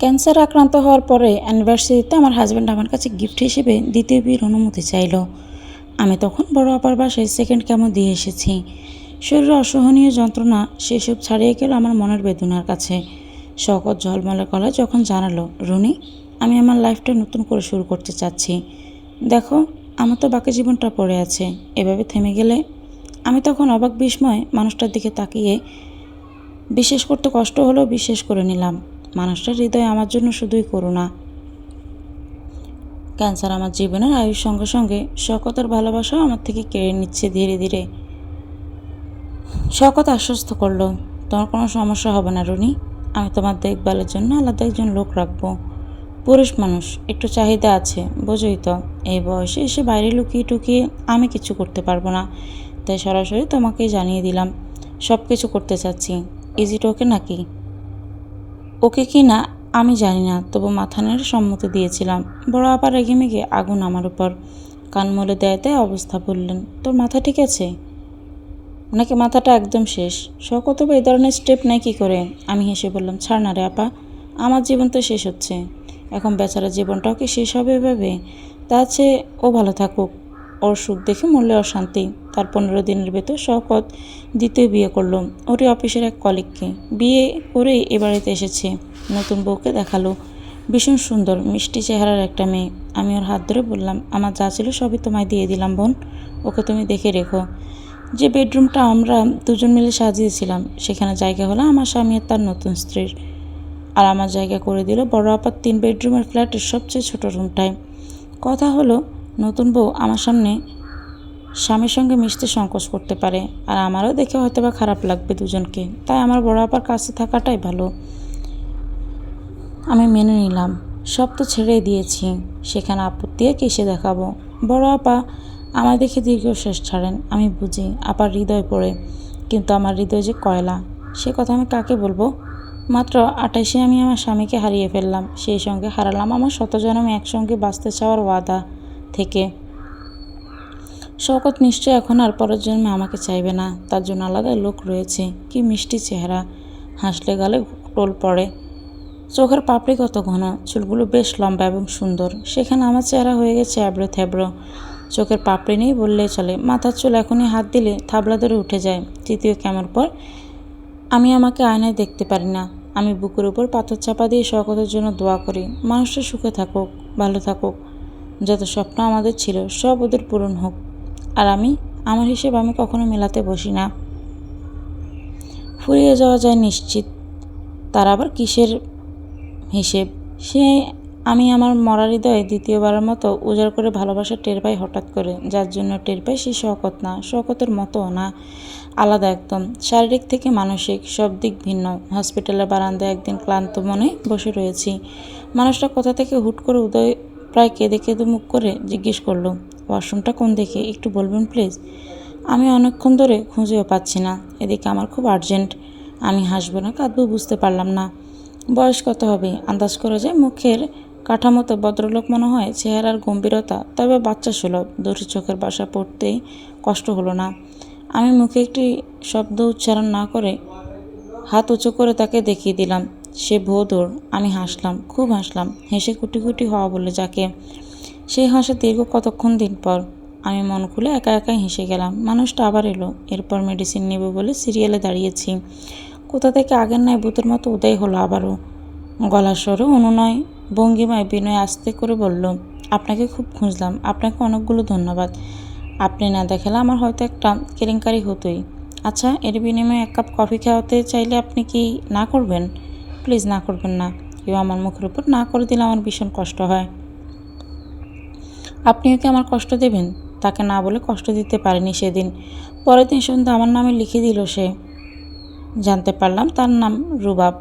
Cancer আক্রান্ত হওয়ার পরে অ্যানিভার্সারিতে আমার হাজব্যান্ড আমার কাছে গিফট হিসেবে দ্বিতীয় বিয়ের অনুমতি চাইলো। আমি তখন বড় আপার বাসায় সেকেন্ড কেমো দিয়ে এসেছি। শরীরে অসহনীয় যন্ত্রণা, সেসব ছাড়িয়ে গেল আমার মনের বেদনার কাছে। শকত ঝলমলে গলায় যখন জানালো, রুনি, আমি আমার লাইফটা নতুন করে শুরু করতে চাচ্ছি। দেখো, আমার তো বাকি জীবনটা পড়ে আছে, এভাবে থেমে গেলে? আমি তখন অবাক বিস্ময় মানুষটার দিকে তাকিয়ে বিশেষ করতে কষ্ট হলেও বিশ্বাস করে নিলাম। মানুষটার হৃদয় আমার জন্য শুধুই করুণা। ক্যান্সার আমার জীবনের আয়ুর সঙ্গে সঙ্গে শকতের ভালোবাসাও আমার থেকে কেড়ে নিচ্ছে ধীরে ধীরে। শকত আশ্বস্ত করল, তোমার কোনো সমস্যা হবে না, রুনি। আমি তোমার দেখভালের জন্য আলাদা একজন লোক রাখব। পুরুষ মানুষ, একটু চাহিদা আছে, বোঝোই তো। এই বয়সে এসে বাইরে লুকিয়ে টুকিয়ে আমি কিছু করতে পারব না। তাই সরাসরি তোমাকেই জানিয়ে দিলাম সব কিছু করতে চাচ্ছি। ইজিট ওকে নাকি? ওকে কি না, আমি জানি না, তবু মাথা নেড়ে সম্মতি দিয়েছিলাম। বড় আপা রেগে মেগে আগুন আমার উপর। কানমলে দেয় দেয় অবস্থা বললেন, তোর মাথা ঠিক আছে? নাকি মাথাটা একদম শেষ। শকত বা এই ধরনের স্টেপ নেয় কী করে? আমি হেসে বললাম, ছাড় না রে আপা, আমার জীবন তো শেষ হচ্ছে। এখন বেচারা জীবনটাও কি শেষ হবে এভাবে? তা আছে, ও ভালো থাকুক। ওর সুখ দেখে মরলে অশান্তি। তার পনেরো দিনের ভেতর শকত দ্বিতীয় বিয়ে করল। ওরই অফিসের এক কলিগকে। বিয়ে করেই এ বাড়িতে এসেছে। নতুন বউকে দেখাল। ভীষণ সুন্দর, মিষ্টি চেহারার একটা মেয়ে। আমি ওর হাত ধরে বললাম, আমার যা ছিল সবই তোমায় দিয়ে দিলাম বোন। ওকে তুমি দেখে রেখো। যে বেডরুমটা আমরা দুজন মিলে সাজিয়েছিলাম, সেখানে জায়গা হলো আমার স্বামী আর তার নতুন স্ত্রীর। আর আমার জায়গা করে দিল বড় আপার তিন বেডরুমের ফ্ল্যাটের সবচেয়ে ছোট রুমটায়। কথা হলো নতুন বউ আমার সামনে স্বামীর সঙ্গে মিশতে সংকোচ করতে পারে, আর আমারও দেখে হয়তো বা খারাপ লাগবে দুজনকে। তাই আমার বড় আপার কাছে থাকাটাই ভালো। আমি মেনে নিলাম। সব তো ছেড়ে দিয়েছি। সেখানে আপত্তি কিসে দেখাবো? বড় আপা আমার দেখে দীর্ঘশ্বাস ছাড়েন। আমি বুঝি আপার হৃদয় পড়ে, কিন্তু আমার হৃদয় যে কয়লা, সে কথা আমি কাকে বলব? মাত্র আঠাইশে আমি আমার স্বামীকে হারিয়ে ফেললাম। সেই সঙ্গে হারালাম আমার শত জনমে একসঙ্গে বাঁচতে চাওয়ার ওয়াদা। থেকে। শওকত নিশ্চয় এখন আর পরের জন্মে আমাকে চাইবে না। তার জন্য আলাদা লোক রয়েছে। কি মিষ্টি চেহারা। হাসলে গালে টোল পড়ে। চোখের পাপড়ি কত ঘন। চুলগুলো বেশ লম্বা এবং সুন্দর। সেখানে আমার চেহারা হয়ে গেছে অ্যাব্রো থ্যাব্রো চোখের পাপড়ি নেই বললেই চলে। মাথার চুল এখনই হাত দিলে থাবলা ধরে উঠে যায়। তৃতীয় কেমন পর আমি আমাকে আয়নায় দেখতে পারি না। আমি বুকের উপর পাথর চাপা দিয়ে শকতের জন্য দোয়া করি। মানুষটা সুখে থাকুক, ভালো থাকুক। যত স্বপ্ন আমাদের ছিল, সব ওদের পূরণ হোক। আর আমি, আমার হিসেব আমি কখনো মেলাতে বসি না। ফুরিয়ে যাওয়া যায় নিশ্চিত। তার আবার কিসের হিসেব? সে, আমি আমার মরা হৃদয়ে দ্বিতীয়বারের মতো উজাড় করে ভালোবাসা টের পাই হঠাৎ করে, যার জন্য টের পাই সে শকত না শকতের মতো না। আলাদা একদম, শারীরিক থেকে মানসিক, সব দিক ভিন্ন। হসপিটালের বারান্দায় একদিন ক্লান্ত মনে বসে রয়েছি। মানুষটা কোথা থেকে হুট করে উদয় প্রায় কেঁদে কেঁদে মুখ করে জিজ্ঞেস করল, ওয়াশরুমটা কোন দেখে একটু বলবেন প্লিজ? আমি অনেকক্ষণ ধরে খুঁজেও পাচ্ছি না। এদিকে আমার খুব আর্জেন্ট। আমি হাসবো না, কাঁদবো, বুঝতে পারলাম না। বয়স কত হবে? আন্দাজ করা যায় মুখের কাঠামোতে ভদ্রলোক মনে হয় চেহারার গম্ভীরতা, তবে বাচ্চা সুলভ। দুটি চোখের বাসা পড়তেই কষ্ট হলো না। আমি মুখে একটি শব্দ উচ্চারণ না করে হাত উঁচু করে তাকে দেখিয়ে দিলাম। সে ভোদর, আমি হাসলাম, খুব হাসলাম, হেসে কুটি কুটি হওয়া বলে যাকে। সেই হাসে দীর্ঘ কতক্ষণ দিন পর, আমি মন খুলে একা একাই হেসে গেলাম। মানুষটা আবার এলো, এরপর মেডিসিন নেব বলে সিরিয়ালে দাঁড়িয়েছি। কোথা থেকে আগের নয় ভূতের মতো উদয় হলো আবারও। গলার স্বরে অনুনয়, ভঙ্গিমায় বিনয় আস্তে করে বলল, আপনাকে খুব খুঁজলাম, আপনাকে অনেকগুলো ধন্যবাদ। আপনি না দেখালে আমার হয়তো একটা কেলেঙ্কারি হতোই। আচ্ছা এর বিনিময়ে এক কাপ কফি খাওয়াতে চাইলে আপনি কি না করবেন? প্লিজ না করবেন না। কেউ আমার মুখের উপর না করে দিলে আমার ভীষণ কষ্ট হয়। আপনিও কি আমার কষ্ট দেবেন? তাকে না বলে কষ্ট দিতে পারেনি সেদিন। পরের দিন সন্ধ্যা আমার নামে লিখে দিল সে। জানতে পারলাম তার নাম রুবাব।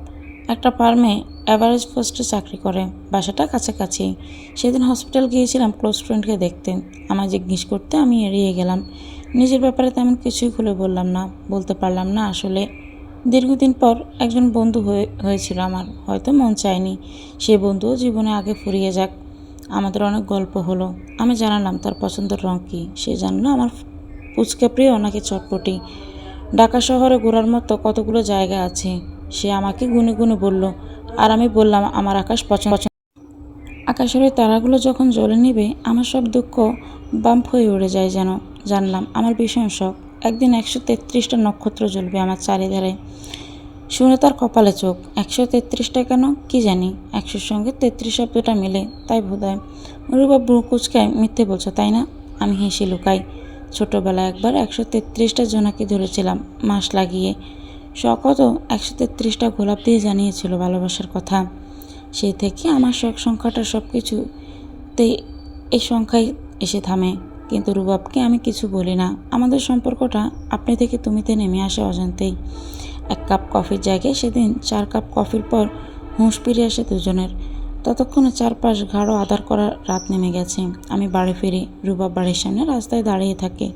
একটা ফার্মে অ্যাভারেজ পোস্টে চাকরি করে। বাসাটা কাছাকাছি। সেদিন হসপিটাল গিয়েছিলাম ক্লোজ ফ্রেন্ডকে দেখতে। আমায় জিজ্ঞেস করতে আমি এড়িয়ে গেলাম। নিজের ব্যাপারে তেমন কিছুই খুলে বললাম না। বলতে পারলাম না আসলে। দীর্ঘদিন পর একজন বন্ধু হয়ে, হয়েছিল আমার। হয়তো মন চায়নি। সে বন্ধুও জীবনে আগে ফুরিয়ে যাক। আমাদের অনেক গল্প হলো। আমি জানালাম, তার পছন্দের রং কী? সে জানলো, আমার ফুচকা প্রিয়, নাকি চটপটি? ঢাকা শহরে ঘোরার মতো কতগুলো জায়গা আছে? সে আমাকে গুনে গুনে বলল, আর আমি বললাম, আমার আকাশ পছন্দ আকাশের ওই তারাগুলো যখন জ্বলে নিবে, আমার সব দুঃখ বাম্প হয়ে উড়ে যায় যেন। জানলাম, আমার ভীষণ শখ। একদিন একশো তেত্রিশটা নক্ষত্র জ্বলবে আমার চারিধারে। শুনে তার কপালে চোখ। একশো তেত্রিশটা কেন? কি জানি। একশোর সঙ্গে তেত্রিশ শব্দটা মিলে। তাই বোধ হয় রুবা বুড়ো কুচকায় মিথ্যে বলছো, তাই না? আমি হেসে লুকাই। ছোটোবেলায় একবার একশো তেত্রিশটা জোনাকি ধরেছিলাম, মাস লাগিয়ে। শকতও একশো তেত্রিশটা গোলাপ দিয়ে জানিয়েছিল ভালোবাসার কথা। সেই থেকে আমার শখ সংখ্যাটা সব কিছুতে এই সংখ্যায় এসে থামে। কিন্তু রুবাবকে আমি কিছু বলি না। আমাদের সম্পর্কটা আপনি থেকে তুমিতে নেমে আসে অজান্তেই। এক কাপ কফির জায়গায় সেদিন চার কাপ কফির পর হুঁশ ফিরে আসে দুজনের। ততক্ষণে চারপাশ ঘাড়ো আদার করা রাত নেমে গেছে। আমি বাড়ি ফিরি, রুবাব বাড়ির সামনে রাস্তায় দাঁড়িয়ে থাকে।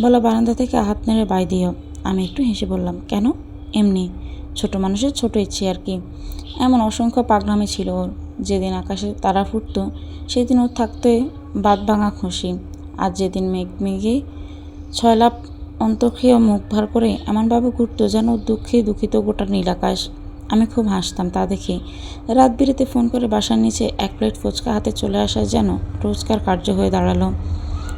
বলা, বারান্দা থেকে হাত নেড়ে বাই দিও। আমি একটু হেসে বললাম, কেন? এমনি, ছোট মানুষের ছোট ইচ্ছে আর কি। এমন অসংখ্য পাগনামি ছিল ওর। যেদিন আকাশে তারা ফুটতো, সেদিন ওর থাকতে বাদ ভাঙা খুশি। আর যেদিন মেঘ মেঘে ছয় লাভ অন্তর্ক্রিয় মুখ ভার করে এমনভাবে ঘুরতো যেন দুঃখে দুঃখিত গোটা নীল আকাশ। আমি খুব হাসতাম তা দেখে। রাত বিরেতে ফোন করে বাসার নিচে এক প্লেট ফুচকা হাতে চলে আসা যেন রোজকার কার্য হয়ে দাঁড়াল।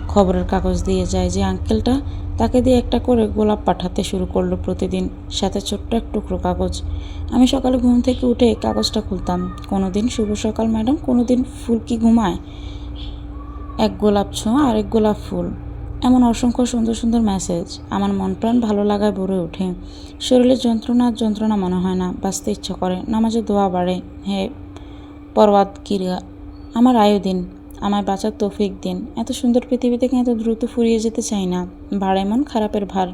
খবরের কাগজ দিয়ে যায় যে আঙ্কেলটা তাকে দিয়ে একটা করে গোলাপ পাঠাতে শুরু করল প্রতিদিন, সাথে ছোট্ট এক টুকরো কাগজ। আমি সকালে ঘুম থেকে উঠে কাগজটা খুলতাম। কোনো দিন শুভ সকাল, ম্যাডাম। কোনো দিন ফুল কি ঘুমায়। এক গোলাপ ছোঁয়া আর এক গোলাপ ফুল। এমন অসংখ্য সুন্দর সুন্দর মেসেজ আমার মন প্রাণ ভালো লাগায় ভরে ওঠে। শরীরের যন্ত্রণা যন্ত্রণা মনে হয় না, বাঁচতে ইচ্ছা করে। নামাজে দোয়া বাড়ে। হে পরওয়াদ কিরা আমার আয়ু দিন, আমায় বাঁচার তৌফিক দিন। এত সুন্দর পৃথিবী থেকে এত দ্রুত ফুরিয়ে যেতে চাই না? ভাড়ে মন খারাপের ভার।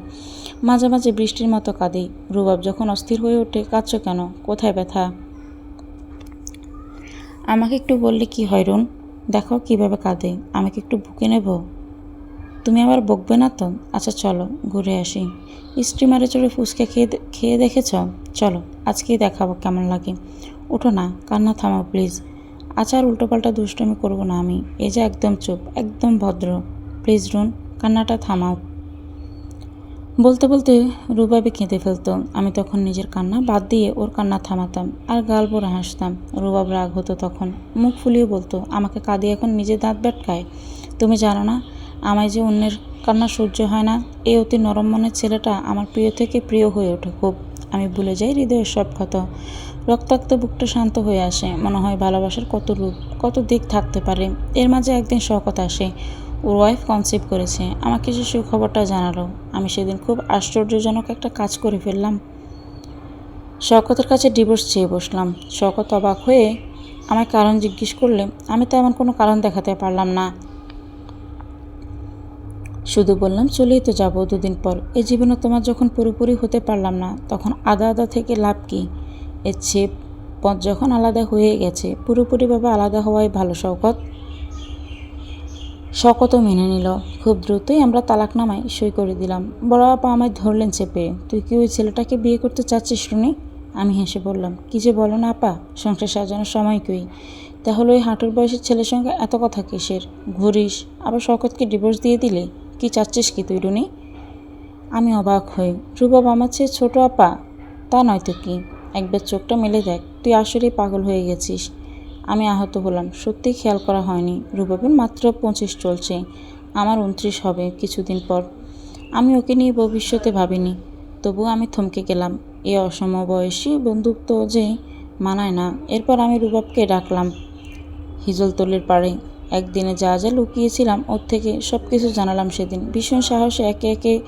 মাঝে মাঝে বৃষ্টির মতো কাঁদে। রুবাব যখন অস্থির হয়ে ওঠে, কাঁদছ কেন? কোথায় ব্যথা? আমাকে একটু বললে কি হয় রুন? দেখো কীভাবে কাঁদে, আমাকে একটু বুকে নেব? তুমি আবার বকবে না তো? আচ্ছা চলো, ঘুরে আসি। স্টিমারে চড়ে ফুচকা খেয়ে খেয়ে দেখেছ? চলো, আজকেই দেখাবো কেমন লাগে। ওঠো না, কান্না থামাও প্লিজ। আচ্ছা আর উল্টোপাল্টা দুষ্টমি করব না আমি। এই যে একদম চুপ, একদম ভদ্র। প্লিজ রুন, কান্নাটা থামাও। বলতে বলতে রুবাবি কেঁদে ফেলতো। আমি তখন নিজের কান্না বাদ দিয়ে ওর কান্না থামাতাম আর গাল ভরে হাসতাম। রুবাব রাগ হতো তখন। মুখ ফুলিয়ে বলতো, আমাকে কাঁদিয়ে এখন নিজের দাঁত ব্যাটকায় তুমি জানো না, আমায় যে অন্যের কান্না সহ্য হয় না এই অতি নরম মনের ছেলেটা আমার প্রিয় থেকে প্রিয় হয়ে ওঠে খুব। আমি ভুলে যাই হৃদয়ের সব ক্ষত রক্তাক্ত বুকটা শান্ত হয়ে আসে। মনে হয় ভালোবাসার কত রূপ, কত দিক থাকতে পারে। এর মাঝে একদিন শকত আসে। ওর ওয়াইফ কনসিভ করেছে। আমাকে সে সুখবরটা জানালো, আমি সেদিন খুব আশ্চর্যজনক একটা কাজ করে ফেললাম। শওকতের কাছে ডিভোর্স চেয়ে বসলাম। শওকত অবাক হয়ে আমায় কারণ জিজ্ঞেস করলে, আমি তো এমন কোনো কারণ দেখাতে পারলাম না। শুধু বললাম, চলেই তো যাব দুদিন পর। এ জীবনে তোমার যখন পুরোপুরি হতে পারলাম না, তখন আদা আদা থেকে লাভ কি? এর চেয়ে পথ যখন আলাদা হয়ে গেছে পুরোপুরিভাবে আলাদা হওয়াই ভালো, শওকত। শকতও মেনে নিল। খুব দ্রুতই আমরা তালাকনামায় সই করে দিলাম। বড় আপা আমায় ধরলেন চেপে। তুই কি ওই ছেলেটাকে বিয়ে করতে চাচ্ছিস শুনি আমি হেসে বললাম। কি যে বলো না আপা, সংসার সাজানোর সময় কই? তাহলে ওই হাঁটুর বয়সের ছেলের সঙ্গে এত কথা কিসের? ঘুরিস, আবার শকতকে ডিভোর্স দিয়ে দিলে? কি চাচ্ছিস কি তুই, রুনি? আমি অবাক হই। রুবাব আমার চেয়ে ছোটো আপা? তা নয় তো কি? একবার চোখটা মেলে দেখ। তুই আসলেই পাগল হয়ে গেছিস। আমি আহত হলাম। সত্যি খেয়াল করা হয়নি। রুবাবের মাত্র পঁচিশ চলছে। আমার উনত্রিশ হবে কিছুদিন পর। আমি ওকে নিয়ে ভবিষ্যতে ভাবিনি। তবু আমি থমকে গেলাম। এ অসমবয়সী বন্ধুত্ব যে মানায় না। এরপর আমি রুবাবকে ডাকলাম। হিজলতলের পাড়ে। একদিনে যা যা লুকিয়েছিলাম ওর থেকে সব কিছু জানালাম সেদিন। ভীষণ সাহসে একে একে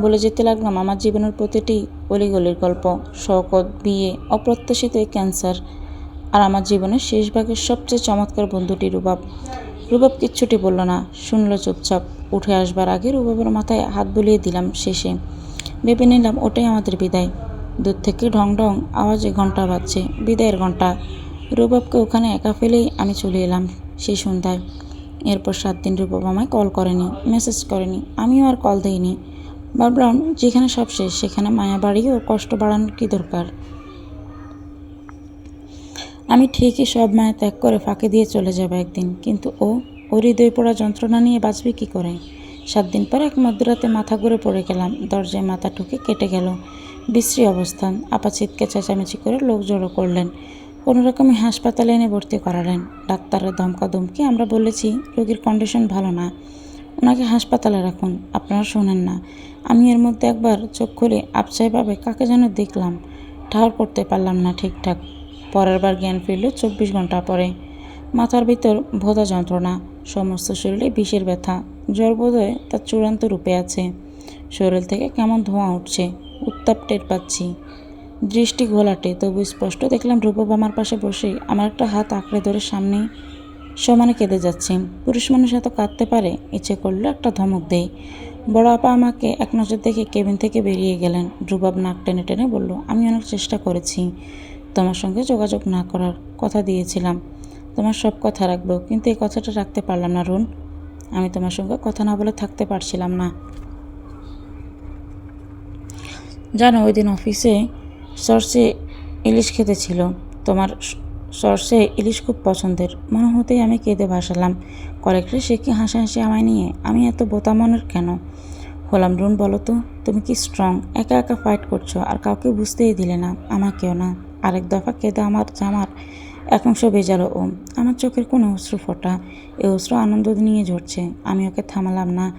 বলে যেতে লাগলাম আমার জীবনের প্রতিটি অলিগলির গল্প। শওকত, বিয়ে, অপ্রত্যাশিত ক্যান্সার। আর আমার জীবনের শেষ ভাগের সবচেয়ে চমৎকার বন্ধুটি রুবাব। রুবাব কিচ্ছুটি বলল না, শুনল চুপচাপ। উঠে আসবার আগে রুবাবের মাথায় হাত বুলিয়ে দিলাম শেষে। ভেবে নিলাম ওটাই আমাদের বিদায়। দূর থেকে ঢং ঢং আওয়াজে ঘণ্টা বাজছে, বিদায়ের ঘণ্টা রুবাবকে ওখানে একা ফেলেই আমি চলে এলাম সেই সন্ধ্যায়। এরপর সাত দিন রূপব আমায় কল করেনি, মেসেজ করেনি, আমিও আর কল দিইনি। ভাবলাম, যেখানে সব শেষ, সেখানে মায়া বাড়িয়ে ও কষ্ট বাড়ানোর কী দরকার? আমি ঠিকই সব মায়া ত্যাগ করে ফাঁকে দিয়ে চলে যাবে একদিন, কিন্তু ও, ওর হৃদয় পড়া যন্ত্রণা নিয়ে বাঁচবে কী করে? সাত দিন পর এক মধ্যরাতে মাথা ঘুরে পড়ে গেলাম, দরজায় মাথা ঠুকে কেটে গেল। বিশ্রী অবস্থান, আপা চিৎকে চেঁচামেচি করে লোক জড়ো করলেন। কোনো রকমে হাসপাতালে এনে ভর্তি করালেন। ডাক্তারের ধমকাধমকি আমরা বলেছি, রোগীর কন্ডিশন ভালো না। ওনাকে হাসপাতালে রাখুন, আপনারা শোনেন না। আমি এর মধ্যে একবার চোখ খুলে আপসাইভাবে কাকে যেন দেখলাম। ঠাহর করতে পারলাম না ঠিকঠাক। পরের বার জ্ঞান ফিরল চব্বিশ ঘণ্টা পরে। মাথার ভিতর ভোঁতা যন্ত্রণা, সমস্ত শরীরে বিষের ব্যথা, জ্বর বোধহয় তার চূড়ান্ত রূপে আছে। শরীর থেকে কেমন ধোঁয়া উঠছে, উত্তাপ টের পাচ্ছি। দৃষ্টি ঘোলাটে, তবু স্পষ্ট দেখলাম রূপব আমার পাশে বসে আমার একটা হাত আঁকড়ে ধরে সামনে সমানে কেঁদে যাচ্ছে। পুরুষ মানুষ এত কাঁদতে পারে, ইচ্ছে করলে একটা ধমক দেয়। বড় আপা আমাকে এক নজর দেখে কেবিন থেকে বেরিয়ে গেলেন। রুবাব নাক টেনে টেনে বলল, আমি অনেক চেষ্টা করেছি। তোমার সঙ্গে যোগাযোগ না করার কথা দিয়েছিলাম। তোমার সব কথা রাখব, কিন্তু এই কথাটা রাখতে পারলাম না, রুন। আমি তোমার সঙ্গে কথা না বলে থাকতে পারছিলাম না। জানো, ওই দিন অফিসে সর্ষে ইলিশ খেতে ছিল। তোমার সর্ষে ইলিশ খুব পছন্দের। মনে হতেই আমি কেঁদে ভাসালাম। কয়েকটা সে কি হাসাহাসি আমায় নিয়ে? আমি এত বোতা মনের কেন? হলাম, রুন, বলো তো, তুমি কি স্ট্রং একা একা ফাইট করছ, আর কাউকে বুঝতেই দিলে না, আমাকেও না। আরেক দফা কেঁদে আমার জামার এক অংশ বেজালো ও আমার চোখের কোনো অশ্রু ফোটা? এ অশ্রু আনন্দ নিয়ে ঝরছে, আমি ওকে থামালাম না।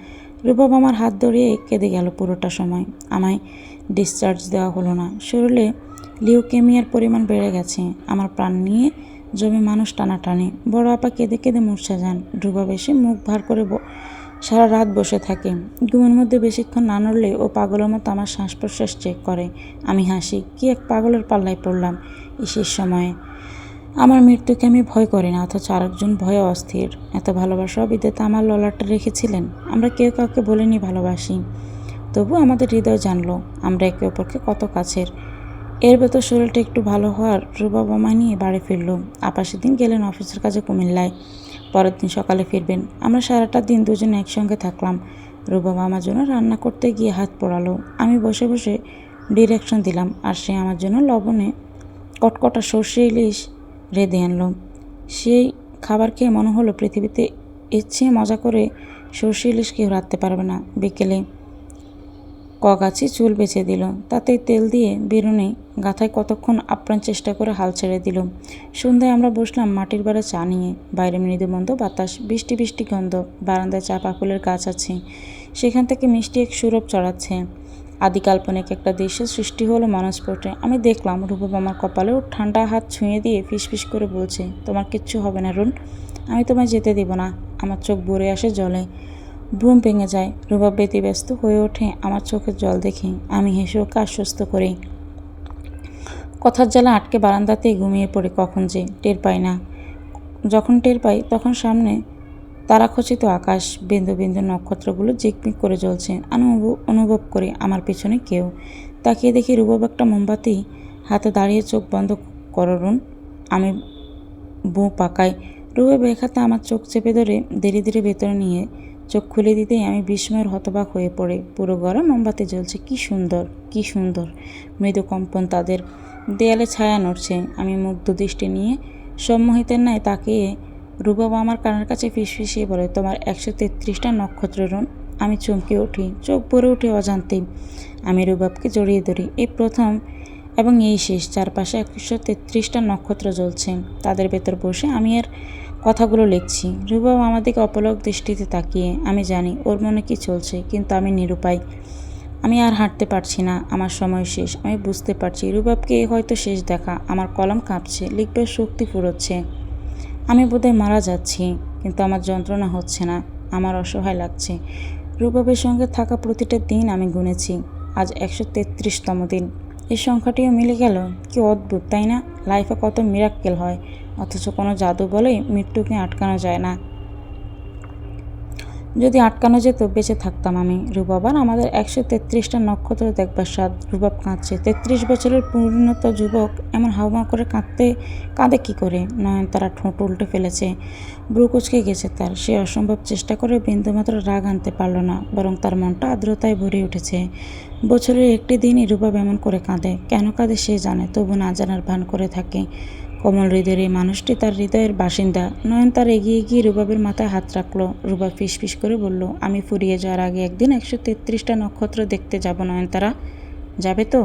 রূপব আমার হাত ধরিয়ে কেঁদে গেল পুরোটা সময়। আমায় ডিসচার্জ দেওয়া হলো না। শরীরে লিউকেমিয়ার পরিমাণ বেড়ে গেছে। আমার প্রাণ নিয়ে জমে মানুষ টানাটানি। বড় আপা কেঁদে কেঁদে মূর্ছা যান। রূপব এসে মুখ ভার করে সারা রাত বসে থাকে। ঘুমের মধ্যে বেশিক্ষণ না নড়লে ও পাগলের মতো আমার শ্বাস প্রশ্বাস চেক করে। আমি হাসি, কি এক পাগলের পাল্লায় পড়লাম ইসের সময়ে। আমার মৃত্যুকে আমি ভয় করি না, অথচ আরেকজন ভয়ে অস্থির। এত ভালোবাসা বিদ্যাতে আমার ললাটটা রেখেছিলেন। আমরা কেউ কাউকে বলিনি ভালোবাসি। তবু আমাদের হৃদয় জানলো, আমরা একে অপরকে কত কাছের। এর ভেতর শরীরটা একটু ভালো হওয়ার রুবা বোমা নিয়ে বাড়ি ফিরল। আপা সেদিন গেলেন অফিসের কাজে কুমিল্লায়। পরের দিন সকালে ফিরবেন। আমরা সারাটা দিন দুজনে একসঙ্গে থাকলাম। রুবা আমার জন্য রান্না করতে গিয়ে হাত পড়ালো। আমি বসে বসে ডিরেকশন দিলাম আর সে আমার জন্য লবণে কটকটা সর্ষে ইলিশ রেঁধে আনলো। সেই খাবার খেয়ে মনে হলো পৃথিবীতে এর চেয়ে মজা করে সর্ষে ইলিশ কেউ রাখতে পারবে না। বিকেলে কগাছি চুল বেছে দিল। তাতে তেল দিয়ে বেরোনে গাথায় কতক্ষণ আপ্রাণ চেষ্টা করে হাল ছেড়ে দিল। সন্ধ্যায় আমরা বসলাম মাটির বাড়ে চা নিয়ে। বাইরে মৃদুমন্দ বাতাস, বৃষ্টি বৃষ্টি গন্ধ, বারান্দায় চাপা ফুলের গাছ আছে। সেখান থেকে মিষ্টি এক সুরভ চড়াচ্ছে। আদি কাল্পনিক একটা দৃশ্য সৃষ্টি হলো মনস্ফোটে আমি দেখলাম রূপব আমার কপালে ওর ঠান্ডা হাত ছুঁয়ে দিয়ে ফিসফিস করে বলছে, তোমার কিচ্ছু হবে না রুন, আমি তোমায় যেতে দেব না। আমার চোখ ভরে আসে জলে। ভ্রুম ভেঙে যায়। রুবাব ব্যতিব্যস্ত হয়ে ওঠে আমার চোখের জল দেখে। আমি হেসে ওকে আশ্বস্ত করি। কথার জ্বালা আটকে বারান্দাতেই ঘুমিয়ে পড়ে কখন যে, টের পাই না। যখন টের পাই, তখন সামনে তারাখচিত আকাশ, বিন্দু বিন্দু নক্ষত্রগুলো জিকমিক করে জ্বলছে। অনুভব করি আমার পেছনে কেউ। তাকিয়ে দেখি রুবাব একটা মোমবাতি হাতে দাঁড়িয়ে চোখ বন্ধ করুন আমি বউ পাকাই। রুবাব এক হাতে আমার চোখ চেপে ধরে ধীরে ধীরে ভেতরে নিয়ে চোখ খুলে দিতেই আমি বিস্ময়ের হতবাক হয়ে পড়ে। পুরো গরম মোমবাতি জ্বলছে। কি সুন্দর কি সুন্দর। মৃদু কম্পন তাদের দেয়ালে ছায়া নড়ছে। আমি মুগ্ধ দৃষ্টি নিয়ে সম্মোহিতের ন্যায় তাকিয়ে রূপব আমার কানের কাছে ফিসফিসিয়ে বলে, তোমার একশো তেত্রিশটা নক্ষত্র রন আমি চমকে উঠি। চোখ ভরে উঠে অজান্তেই আমি রুবাবকে জড়িয়ে ধরি। এই প্রথম এবং এই শেষ। চারপাশে একশো তেত্রিশটা নক্ষত্র জ্বলছে। তাদের ভেতর বসে আমি এর কথাগুলো লিখছি। রুবাব আমার দিকে অপলক দৃষ্টিতে তাকিয়ে, আমি জানি ওর মনে কি চলছে, কিন্তু আমি নিরুপায়। আমি আর হাঁটতে পারছি না, আমার সময় শেষ, আমি বুঝতে পারছি রুবাবকে হয়তো শেষ দেখা, আমার কলম কাঁপছে, লিখবে শক্তি ফুরোচ্ছে। আমি বোধহয় মারা যাচ্ছি, কিন্তু আমার যন্ত্রণা হচ্ছে না, আমার অসহায় লাগছে। রুবাবের সঙ্গে থাকা প্রতিটা দিন আমি গুনেছি, আজ একশো তেত্রিশতম দিন। এই সংখ্যাটিও মিলে গেল? কি অদ্ভুত, তাই না? লাইফে কত মিরাক্কেল হয়। অথচ কোনো জাদু বলেই মৃত্যুকে আটকানো যায় না। যদি আটকানো যেত, বেঁচে থাকতাম আমি। রুবাবার আমাদের একশো তেত্রিশটা নক্ষত্র দেখবার স্বাদ। রুবাব কাঁদছে। তেত্রিশ বছরের পূর্ণত যুবক এমন হাওমা করে কাঁদতে, কাঁদে কি করে? নয়ন তারা ঠোঁট উল্টে ফেলেছে। ব্রু কুচকে গেছে তার। সে অসম্ভব চেষ্টা করে বিন্দুমাত্র রাগ আনতে পারল না, বরং তার মনটা আর্দ্রতায় ভরে উঠেছে। বছরের একটি দিনই রুবাব এমন করে কাঁদে। কেন কাঁদে সে জানে, তবু না জানার ভান করে থাকে। কোমল হৃদয়ের এই মানুষটি তার হৃদয়ের বাসিন্দা। নয়ন তার এগিয়ে গিয়ে রুবাবের মাথায় হাত রাখল। রুবাব ফিস ফিস করে বলল, আমি ফুরিয়ে যাওয়ার আগে একদিন একশো তেত্রিশটা নক্ষত্র দেখতে যাব নয়নতারা। যাবে তো?